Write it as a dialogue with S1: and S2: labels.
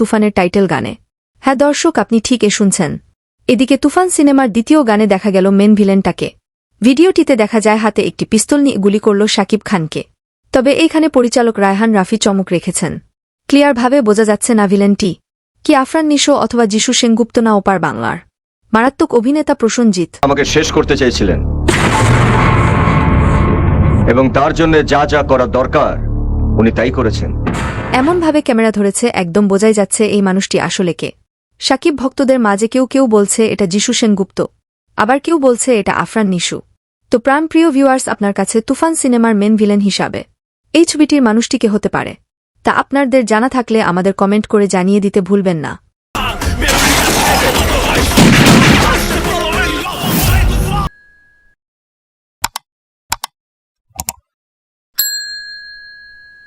S1: তুফানের টাইটেল গানে। হ্যাঁ দর্শক, আপনি ঠিক এ শুনছেন। এদিকে তুফান সিনেমার দ্বিতীয় গানে দেখা গেল মেন ভিলেনটাকে। ভিডিওটিতে দেখা যায় হাতে একটি পিস্তল নিয়ে গুলি করল শাকিব খানকে। তবে এইখানে পরিচালক রায়হান রাফি চমক রেখেছেন। ক্লিয়ারভাবে বোঝা যাচ্ছে না ভিলেনটি। কি আফরান নিশো অথবা যিশু সেনগুপ্ত না ওপার বাংলার। মারাত্মক অভিনেতা প্রসঞ্জিৎ
S2: আমাকে শেষ করতে চেয়েছিলেন। এবং তার জন্য যা যা করা দরকার, উনি তাই করেছেন।
S1: এমনভাবে ক্যামেরা ধরেছে, একদম বোঝাই যাচ্ছে এই মানুষটি আসলে কে। সাকিব ভক্তদের মাঝে কেউ কেউ বলছে, এটা যিশু সেনগুপ্ত। আবার কেউ বলছে, এটা আফরান নিশু। তো প্রাণপ্রিয় ভিউয়ার্স আপনার কাছে তুফান সিনেমার মেন ভিলেন হিসাবে এই ছবিটির মানুষটিকে হতে পারে? তা আপনাদের জানা থাকলে আমাদের কমেন্ট করে জানিয়ে দিতে ভুলবেন না।